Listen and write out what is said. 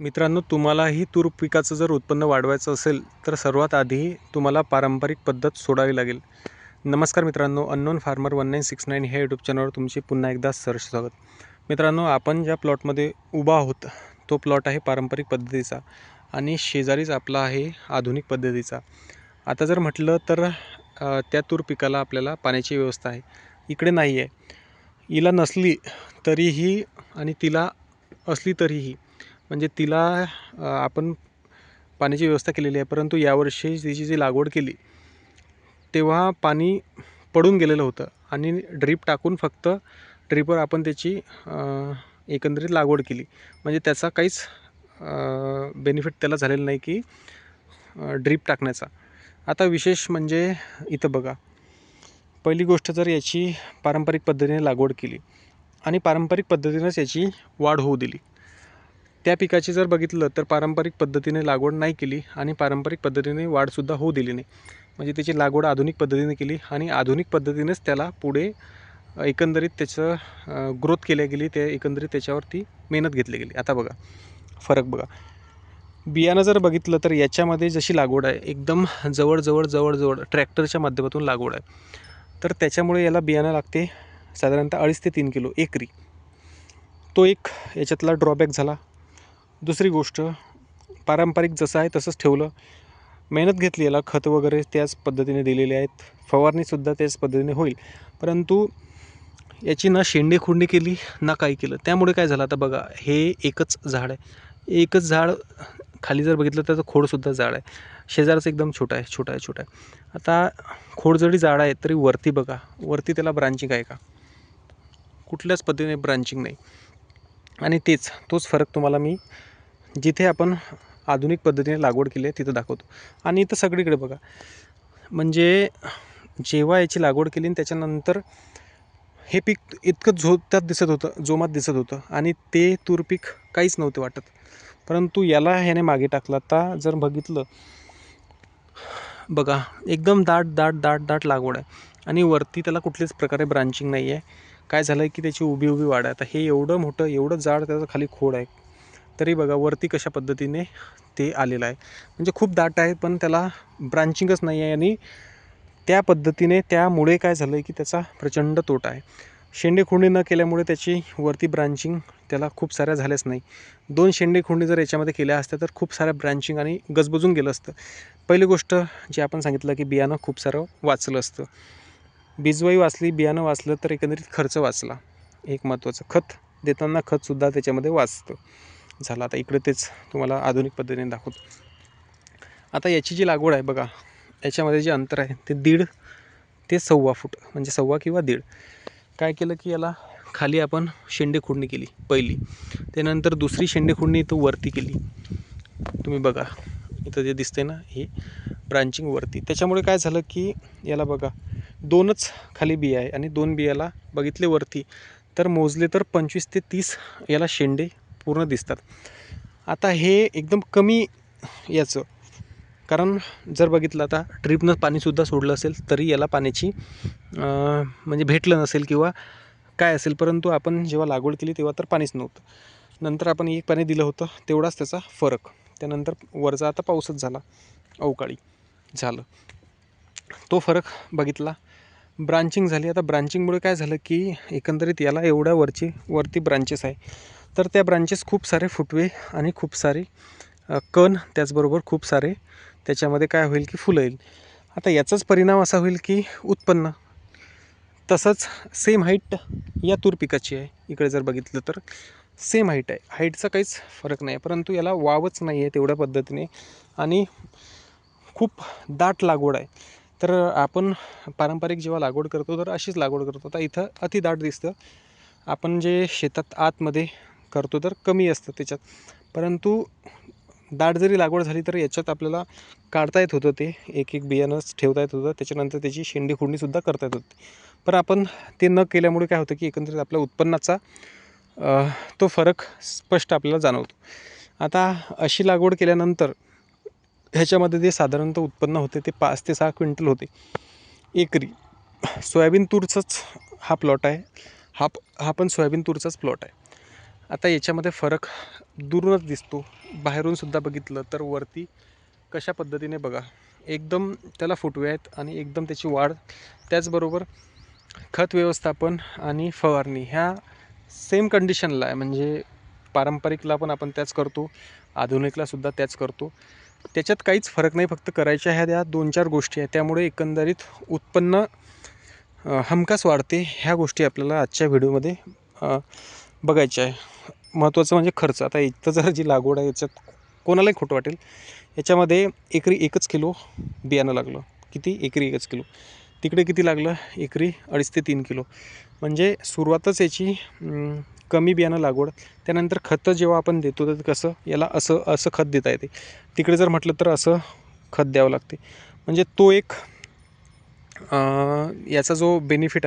मित्रांनो तुम्हालाही तूर पिकाचं जर उत्पन्न वाढवायचं असेल तर सर्वात आधी तुम्हाला पारंपरिक पद्धत सोडावी लागेल. नमस्कार मित्रांनो unknown farmer one nine six nine ह्या यूट्यूब चॅनलवर तुमचे पुन्हा एकदा सर्च स्वागत. मित्रांनो आपण ज्या प्लॉटमध्ये उभा आहोत तो प्लॉट आहे पारंपरिक पद्धतीचा आणि शेजारीच आपला आहे आधुनिक पद्धतीचा. आता जर म्हटलं तर त्या तूर पिकाला आपल्याला पाण्याची व्यवस्था आहे. इकडे नाही आहे हिला नसली तरीही आणि तिला असली तरीही म्हणजे तिला आपण पाण्याची व्यवस्था केलेली आहे परंतु यावर्षी तिची जी लागवड केली तेव्हा पाणी पडून गेलेलं होतं आणि ड्रीप टाकून फक्त ड्रीपवर आपण त्याची एकंदरीत लागवड केली. म्हणजे त्याचा काहीच बेनिफिट त्याला झालेला नाही की ड्रीप टाकण्याचा. आता विशेष म्हणजे इथं बघा. पहिली गोष्ट जर याची पारंपरिक पद्धतीने लागवड केली आणि पारंपरिक पद्धतीनंच याची वाढ होऊ दिली. त्या पिकाची जर बघितलं तर पारंपरिक पद्धतीने लागवड नाही केली आणि पारंपरिक पद्धतीने वाढसुद्धा होऊ दिली नाही. म्हणजे त्याची लागवड आधुनिक पद्धतीने केली आणि आधुनिक पद्धतीनेच त्याला पुढे एकंदरीत त्याचं ग्रोथ केल्या गेली ते एकंदरीत त्याच्यावरती मेहनत घेतली गेली. आता बघा फरक बघा. बियाणं जर बघितलं तर याच्यामध्ये जशी लागवड आहे एकदम जवळजवळ जवळजवळ ट्रॅक्टरच्या माध्यमातून लागवड आहे. तर त्याच्यामुळे याला बियाणं लागते साधारणतः अडीच ते तीन किलो एकरी. तो एक याच्यातला ड्रॉबॅक झाला. दुसरी गोष्ट पारंपरिक जसं आहे तसंच ठेवलं. मेहनत घेतली याला खत वगैरे त्याच पद्धतीने दिलेले आहेत. फवारणीसुद्धा त्याच पद्धतीने होईल. परंतु याची ना शेंडी खुंडी केली ना काही केलं. त्यामुळे काय झालं आता बघा हे एकच झाड आहे. एकच झाड खाली जर बघितलं तर त्याचं खोडसुद्धा जाड आहे. शेजारचं एकदम छोटा आहे छोटा आहे छोटा आहे. आता खोड जरी जाड आहे तरी वरती बघा. वरती त्याला ब्रांचिंग आहे का? कुठल्याच पद्धतीने ब्रांचिंग नाही. आणि तेच तोच फरक तुम्हाला मी जिथे आपण आधुनिक पद्धतीने लागवड केली आहे तिथं दाखवतो. आणि इथं सगळीकडे बघा. म्हणजे जेव्हा याची लागवड केली आणि त्याच्यानंतर हे पीक इतकं झोत्यात दिसत होतं जोमात दिसत होतं आणि ते तूर पीक काहीच नव्हते वाटत. परंतु याला ह्याने मागे टाकलं. आता जर बघितलं बघा एकदम दाट दाट दाट दाट लागवड आहे. आणि वरती त्याला कुठल्याच प्रकारे ब्रांचिंग नाही आहे काय झालं आहे की त्याची उभी उभी वाढ आहे. आता हे एवढं मोठं एवढं जाड त्याचं खाली खोड आहे. तरी बघा वरती कशा पद्धतीने ते आलेलं आहे. म्हणजे खूप दाट आहे पण त्याला ब्रांचिंगच नाही आहे आणि त्या पद्धतीने त्यामुळे काय झालं आहे की त्याचा प्रचंड तोटा आहे. शेंडे खुंडी न केल्यामुळे त्याची वरती ब्रांचिंग त्याला खूप साऱ्या झाल्याच नाही. दोन शेंडे खुंडी जर याच्यामध्ये केल्या असत्या तर खूप साऱ्या ब्रांचिंग आणि गजबजून गेलं असतं. पहिली गोष्ट जी आपण सांगितलं की बियाणं खूप सारं वाचलं असतं. बीजवाई वाचली बियाणं वाचलं तर एकंदरीत खर्च वाचला. एक महत्त्वाचं खत देताना खतसुद्धा त्याच्यामध्ये वाचतं. झाला. आता इकडे तेच तुम्हाला आधुनिक पद्धतीने दाखवतो. आता याची जी लागवड आहे बघा याच्यामध्ये जे अंतर आहे ते दीड ते सव्वा फूट म्हणजे सव्वा किंवा दीड. काय केलं की याला खाली आपण शेंडे खुडणी केली पहिली. त्यानंतर दुसरी शेंडे खुडणी इथं वरती केली. तुम्ही बघा इथं जे दिसते ना हे ब्रांचिंग वरती. त्याच्यामुळे काय झालं की याला बघा दोनच खाली बिया आहे आणि दोन बियाला बघितले वरती. तर मोजले तर पंचवीस ते तीस याला शेंडे पूर्ण दिसतात. आता हे एकदम कमी याचं. कारण जर बघितलं आता ड्रीपनं पाणीसुद्धा सोडलं असेल तरी याला पाण्याची म्हणजे भेटलं नसेल किंवा काय असेल परंतु आपण जेव्हा लागवड केली तेव्हा तर पाणीच नव्हतं. नंतर आपण एक पाणी दिलं होतं तेवढाच त्याचा फरक. त्यानंतर वरचा आता पाऊसच झाला अवकाळी झालं. तो फरक बघितला. ब्रांचिंग झाली. आता ब्रांचिंगमुळे काय झालं की एकंदरीत याला एवढ्या वरची वरती ब्रांचेस आहे. तर त्या ब्रांचेस खूप सारे फुटवे आणि खूप सारे कण त्याचबरोबर खूप सारे. त्याच्यामध्ये काय होईल की फुलं येईल. आता याचाच परिणाम असा होईल की उत्पन्न. तसंच सेम हाईट या तूर पिकाची आहे. इकडे जर बघितलं तर सेम हाईट आहे. हाईटचा काहीच फरक नाही आहे. परंतु याला वावच नाही आहे तेवढ्या पद्धतीने. आणि खूप दाट लागवड आहे. तर आपण पारंपरिक जेव्हा लागवड करतो तर अशीच लागवड करतो. आता इथं अति दाट दिसतं. आपण जे शेतात आतमध्ये करतो तर कमी असतं त्याच्यात. परंतु दाट जरी लागवड झाली तर याच्यात आपल्याला काढता येत होतं ते एक एक बियाणंच ठेवता येत होतं. त्याच्यानंतर त्याची शेंडी खुडणीसुद्धा करता येत होती. पण आपण ते न केल्यामुळे काय होतं की एकंदरीत आपल्या उत्पन्नाचा तो फरक स्पष्ट आपल्याला जाणवतो. आता अशी लागवड केल्यानंतर ह्याच्यामध्ये जे साधारणतः उत्पन्न होते ते पाच ते सहा क्विंटल होते. एकरी. सोयाबीन तूरचाच हा प्लॉट आहे. हा हा पण सोयाबीन तूरचाच प्लॉट आहे. आता याच्यामध्ये फरक दूरूनच दिसतो. बाहेरूनसुद्धा बघितलं तर वरती कशा पद्धतीने बघा. एकदम त्याला फुटवे आहेत आणि एकदम त्याची वाढ. त्याचबरोबर खत व्यवस्थापन आणि फवारणी ह्या सेम कंडिशनला आहे. म्हणजे पारंपरिकला पण आपण त्याच करतो. आधुनिकलासुद्धा त्याच करतो. त्याच्यात काहीच फरक नाही. फक्त करायच्या ह्या त्या दोन चार गोष्टी आहेत. त्यामुळे एकंदरीत उत्पन्न हमखास वाढते ह्या गोष्टी आपल्याला आजच्या व्हिडिओमध्ये बघायचे आहे. महत्त्वाचं म्हणजे खर्च. आता इथं जर जी लागवड आहे याच्यात कोणालाही खोटं वाटेल. याच्यामध्ये एकरी एकच किलो बियाणं लागलं. किती? एकरी एकच किलो. तिकडे किती लागलं? एकरी अडीच ते तीन किलो. म्हणजे सुरुवातच याची कमी बियाणं लागवड. त्यानंतर खतं जेव्हा आपण देतो तर कसं? याला असं असं खत देता येते. तिकडे जर म्हटलं तर असं खत द्यावं लागते. म्हणजे तो एक याचा जो बेनिफिट आहे